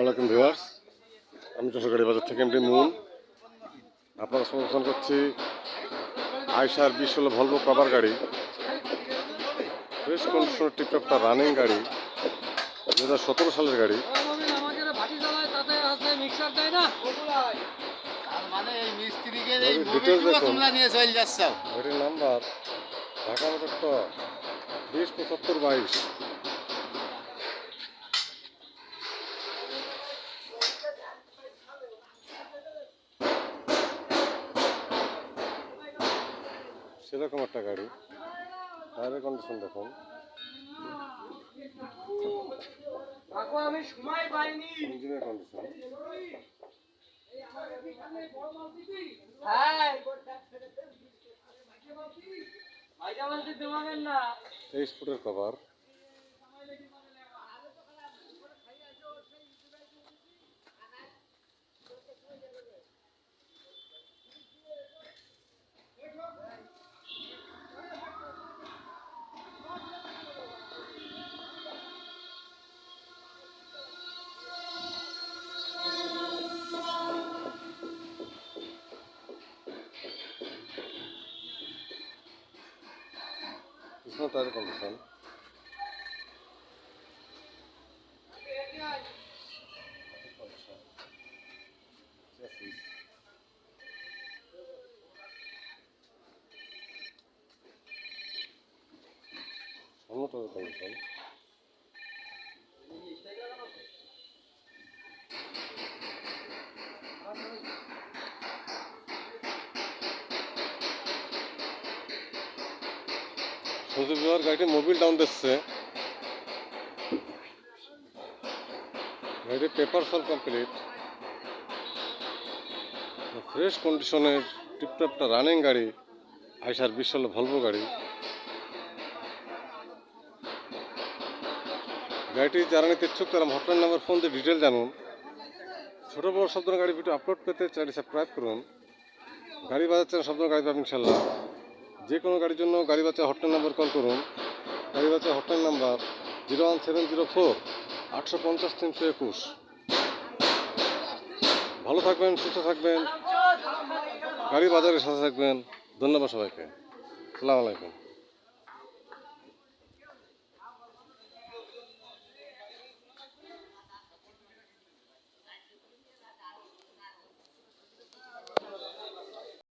আলাইকুম ভিউয়ার্স। আমি যশোরগাড়ি বাজার থেকে এমডি মুন। আপনারা সমর্থন করছি আইসার বিশ ষোলো ভলভো কভার গাড়ি ফ্রেশ কন্ডিশনের টিপটপটা রানিং গাড়ি। দু হাজার সতেরো সালের গাড়ি। গাড়ির নাম্বার ঢাকা বিশ পঁচাত্তর বাইশ। সেরকম একটা গাড়ি। টায়ারের কন্ডিশন দেখুন। এই ইঞ্জিনের কন্ডিশন হ্যাঁ ফুটের কভার পিছনে টায়ারের কন্ডিশন সামনে টায়ারের কন্ডিশন শুধু বিহার গাড়িটি মোবিল ডাউন দিচ্ছে। গাড়ির পেপার সল কমপ্লিট ফ্রেশ কন্ডিশনের টিপটপটা রানিং গাড়ি, আইসার বিশাল ভলভো গাড়ি। গাড়িটি যারা নিতে ইচ্ছুক তারা হটলাইন নাম্বার ফোন দিয়ে ডিটেল জানুন। ছোটো বড় সব ধরনের গাড়ি ভিডিও আপলোড পেতে চ্যানেলটি সাবস্ক্রাইব করুন। গাড়ি বাজাচ্ছেন সব ধরনের গাড়ি পাবেন ইনশাল্লাহ যে কোনো গাড়ির জন্য গাড়ি বাচ্চা হটলাইন নাম্বার কল করুন। গাড়ি বাচ্চা hotline number zero one seven zero four আটশো পঞ্চাশ তিনশো একুশ। ভালো থাকবেন, সুস্থ থাকবেন। গাড়ি বাজারের সাথে থাকবেন। ধন্যবাদ সবাইকে। সালাম আলাইকুম।